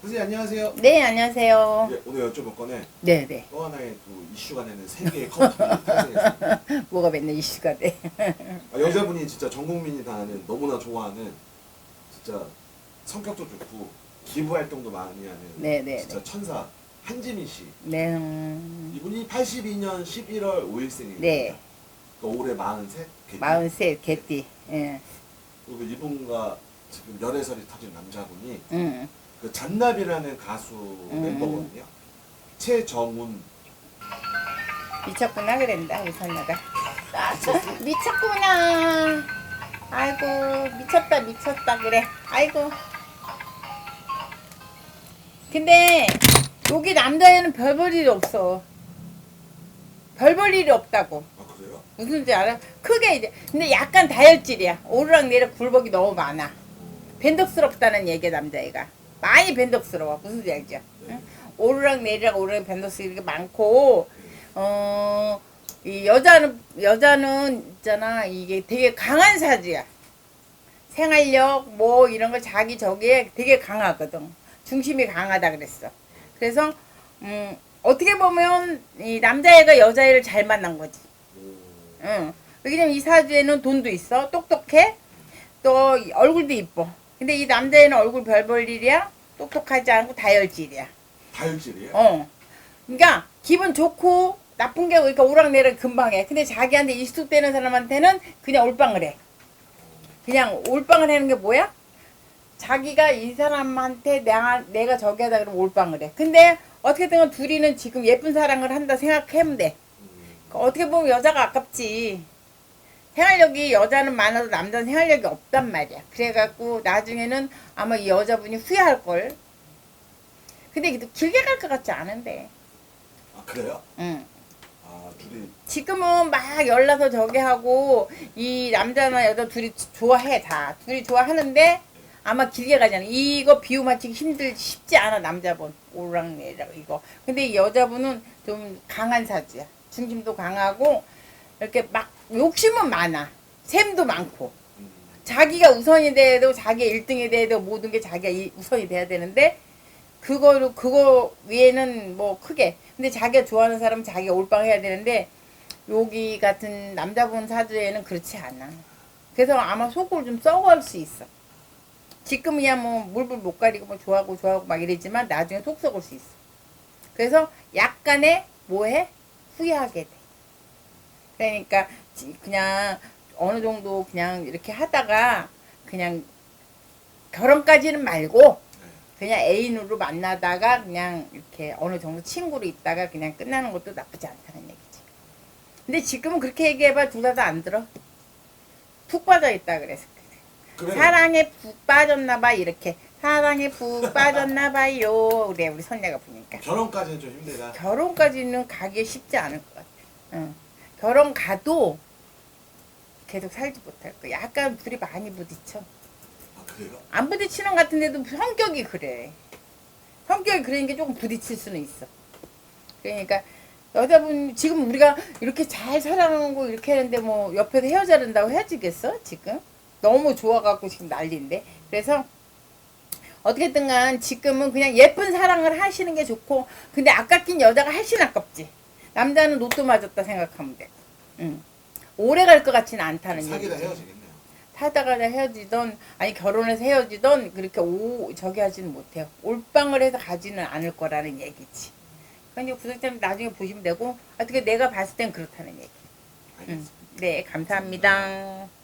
선생님 안녕하세요. 네, 안녕하세요. 예, 오늘 여쭤볼 거는 네, 네. 또 하나의 또 이슈가 되는 세계의 커플이 탄생했습니다. 뭐가 맨날 이슈가 돼. 아, 여자분이 진짜 전 국민이 다 아는 너무나 좋아하는 진짜 성격도 좋고 기부 활동도 많이 하는 네, 네, 진짜 천사 한지민 씨. 네. 음, 이분이 82년 11월 5일생입니다. 네. 그러니까 올해 43. 개띠. 43 개띠. 예. 그리고 이분과 지금 열애설이 터진 남자분이 음. 그 잔나비라는 가수 음. 멤버거든요. 최정훈. 미쳤구나 그랬다 우리 선녀가. 미쳤구나. 아이고 미쳤다 미쳤다 그래. 아이고. 근데 여기 남자애는 별 볼 일이 없어. 별 볼 일이 없다고. 아 그래요? 무슨 줄 알아? 크게 이제 근데 약간 다혈질이야. 오르락 내리락 굴복이 너무 많아. 변덕스럽다는 얘기야 남자애가. 많이 변덕스러워. 무슨 줄 알죠? 응? 오르락 내리락 오르락 변덕스 이렇게 많고 어. 이 여자는 여자는 있잖아 이게 되게 강한 사주야 생활력 뭐 이런 거 자기 저기에 되게 강하거든 중심이 강하다 그랬어 그래서 음 어떻게 보면 이 남자애가 여자애를 잘 만난 거지 오. 응. 왜냐면 이 사주에는 돈도 있어. 똑똑해. 또 얼굴도 이뻐. 근데 이 남자애는 얼굴 별 볼 일이야. 똑똑하지 않고 다혈질이야. 다혈질이에요? 어. 그러니까 기분 좋고 나쁜 게 그러니까 오락내락 금방 해. 근데 자기한테 익숙되는 사람한테는 그냥 올빵을 해. 그냥 올빵을 하는 게 뭐야? 자기가 이 사람한테 내가, 내가 저기 하다 그러면 올빵을 해. 근데 어떻게든 둘이는 지금 예쁜 사랑을 한다 생각하면 돼. 음. 어떻게 보면 여자가 아깝지. 생활력이 여자는 많아도 남자는 생활력이 없단 말이야. 그래갖고 나중에는 아마 이 여자분이 후회할 걸. 근데 길게 갈 것 같지 않은데. 아 그래요? 응. 아 둘이 지금은 막 연락서 저기 하고 이 남자나 여자 둘이 좋아해 다. 둘이 좋아하는데 아마 길게 가잖아. 이거 비유 맞추기 힘들 쉽지 않아 남자분 오랑내라고 이거. 근데 이 여자분은 좀 강한 사주야. 중심도 강하고 이렇게 막 욕심은 많아. 샘도 많고. 음. 자기가 우선이 되고 자기가 1등이 돼야 되고 모든 게 자기가 이- 우선이 돼야 되는데 그거로 그거 위에는 뭐 크게 근데 자기가 좋아하는 사람은 자기가 올빵 해야 되는데 여기 같은 남자분 사주에는 그렇지 않아. 그래서 아마 속을 좀 썩을 수 있어. 지금이야 뭐 물불 못 가리고 뭐 좋아하고 좋아하고 막 이러지만 나중에 속 썩을 수 있어. 그래서 약간의 뭐해 후회하게 돼. 그러니까 지- 그냥 어느 정도 그냥 이렇게 하다가 그냥 결혼까지는 말고 네. 그냥 애인으로 만나다가 그냥 이렇게 어느 정도 친구로 있다가 그냥 끝나는 것도 나쁘지 않다는 얘기지. 근데 지금은 그렇게 얘기해봐 둘다다안 들어. 푹 빠져 있다 그래서 그래. 사랑에 푹 빠졌나봐 이렇게 사랑에 푹 빠졌나봐요. 그래 우리 선녀가 보니까 결혼까지는 좀 힘들다. 결혼까지는 가기 쉽지 않을 것 같아. 응. 결혼 가도 계속 살지 못할 거야. 약간 둘이 많이 부딪혀. 아 그래요? 안 부딪히는 것 같은데도 성격이 그래. 성격이 그러니까 조금 부딪힐 수는 있어. 그러니까 여자분 지금 우리가 이렇게 잘 사랑하고 이렇게 하는데 뭐 옆에서 헤어져야된다고 헤어지겠어 지금? 너무 좋아갖고 지금 난리인데 그래서 어떻게든 간 지금은 그냥 예쁜 사랑을 하시는 게 좋고 근데 아깝긴 여자가 훨씬 아깝지 남자는 로또 맞았다 생각하면 돼 응. 오래 갈 것 같지는 않다는 사귀다 얘기지 헤어지겠네요. 살다가 헤어지던 아니 결혼해서 헤어지던 그렇게 오 저기 하지는 못해요. 올빵을 해서 가지는 않을 거라는 얘기지. 그러니까 구독자님 나중에 보시면 되고 어떻게 내가 봤을 땐 그렇다는 얘기. 응. 알겠습니다. 네 감사합니다.